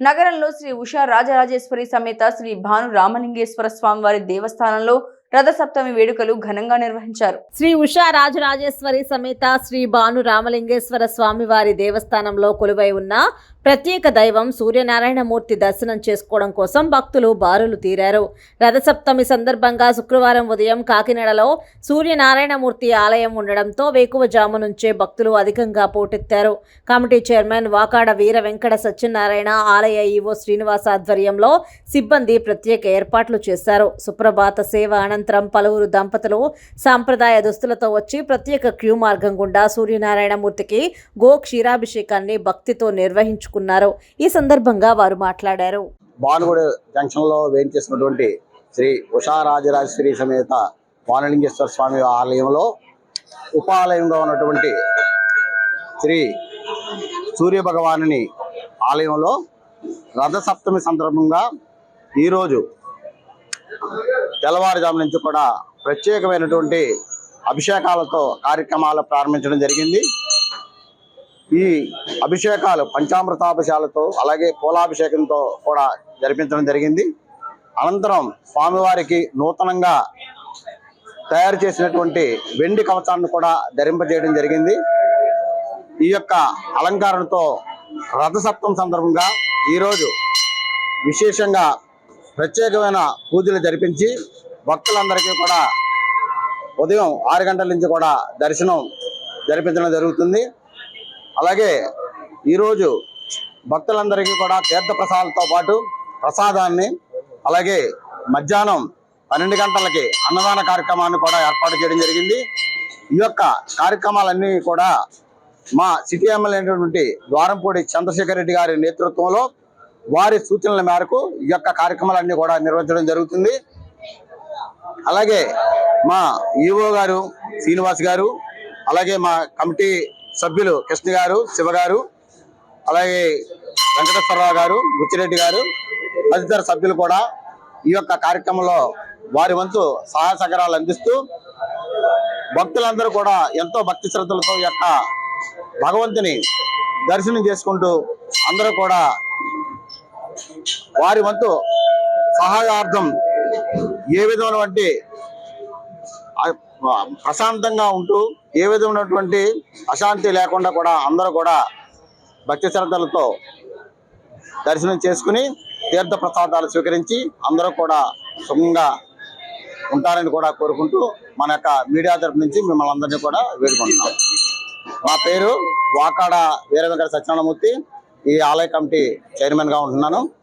నగరంలో శ్రీ ఉషా రాజరాజేశ్వరి సమేత శ్రీ భాను రామలింగేశ్వర స్వామి వారి దేవస్థానంలో రథసప్తమి వేడుకలు ఘనంగా నిర్వహించారు. శ్రీ ఉషా రాజరాజేశ్వరి సమేత శ్రీ భాను రామలింగేశ్వర స్వామివారి దేవస్థానంలో కొలువై ఉన్న ప్రత్యేక దైవం సూర్యనారాయణమూర్తి దర్శనం చేసుకోవడం కోసం భక్తులు బారులు తీరారు. రథసప్తమి సందర్భంగా శుక్రవారం ఉదయం కాకినాడలో సూర్యనారాయణమూర్తి ఆలయం ఉండడంతో వేకువజాము నుంచే భక్తులు అధికంగా పోటెత్తారు. కమిటీ చైర్మన్ వాకాడ వీర వెంకట సత్యనారాయణ ఆలయ ఈవో శ్రీనివాస ఆధ్వర్యంలో సిబ్బంది ప్రత్యేక ఏర్పాట్లు చేశారు. సుప్రభాత సేవ అనంతరం పలువురు దంపతులు సాంప్రదాయ దుస్తులతో వచ్చి ప్రత్యేక క్యూ మార్గం గుండా సూర్యనారాయణమూర్తికి గో క్షీరాభిషేకాన్ని భక్తితో నిర్వహించుకున్నారు. ఈ సందర్భంగా వారు మాట్లాడారు. భానుగుడి జంక్షన్లో వేయించేసినటువంటి శ్రీ ఉషారాజరాజశ్రీ సమేత వానలింగేశ్వర స్వామి ఆలయంలో ఉపాలయంగా ఉన్నటువంటి శ్రీ సూర్య భగవానుని ఆలయంలో రథసప్తమి సందర్భంగా ఈరోజు తెల్లవారుజాము నుంచి కూడా ప్రత్యేకమైనటువంటి అభిషేకాలతో కార్యక్రమాలు ప్రారంభించడం జరిగింది. ఈ అభిషేకాలు పంచామృతాభిషాలతో అలాగే పూలాభిషేకంతో కూడా జరిపించడం జరిగింది. అనంతరం స్వామివారికి నూతనంగా తయారు చేసినటువంటి వెండి కవచాన్ని కూడా ధరింపజేయడం జరిగింది. ఈ యొక్క అలంకారంతో రథసప్తం సందర్భంగా ఈరోజు విశేషంగా ప్రత్యేకమైన పూజలు జరిపించి భక్తులందరికీ కూడా ఉదయం ఆరు గంటల నుంచి కూడా దర్శనం జరిపించడం జరుగుతుంది. అలాగే ఈరోజు భక్తులందరికీ కూడా తీర్థ ప్రసాదాలతో పాటు ప్రసాదాన్ని అలాగే మధ్యాహ్నం పన్నెండు గంటలకి అన్నదాన కార్యక్రమాన్ని కూడా ఏర్పాటు చేయడం జరిగింది. ఈ యొక్క కార్యక్రమాలన్నీ కూడా మా సిటీ ఎమ్మెల్యే అయినటువంటి ద్వారంపూడి చంద్రశేఖర్ రెడ్డి గారి నేతృత్వంలో వారి సూచనల మేరకు ఈ యొక్క కార్యక్రమాలన్నీ కూడా నిర్వహించడం జరుగుతుంది. అలాగే మా ఈఓ గారు శ్రీనివాస్ గారు అలాగే మా కమిటీ సభ్యులు కృష్ణ గారు శివ గారు అలాగే వెంకటేశ్వరరావు గారు బుచ్చిరెడ్డి గారు తదితర సభ్యులు కూడా ఈ యొక్క కార్యక్రమంలో వారి వంతు సహాయ సహకారాలు అందిస్తూ భక్తులందరూ కూడా ఎంతో భక్తి శ్రద్ధలతో ఈ యొక్క భగవంతుని దర్శనం చేసుకుంటూ అందరూ కూడా వారి వంతు సహాయార్థం ఏ విధమైనటువంటి ప్రశాంతంగా ఉంటూ ఏ విధమైనటువంటి అశాంతి లేకుండా కూడా అందరూ కూడా భక్తి శ్రద్ధలతో దర్శనం చేసుకుని తీర్థ ప్రసాదాలు స్వీకరించి అందరూ కూడా సుఖంగా ఉంటారని కూడా కోరుకుంటూ మన యొక్క మీడియా తరపు నుంచి మిమ్మల్ని అందరినీ కూడా వేడుకుంటున్నాం. మా పేరు వాకాడ వీర వెంకట సత్యనారాయణమూర్తి. ఈ ఆలయ కమిటీ చైర్మన్గా ఉంటున్నాను.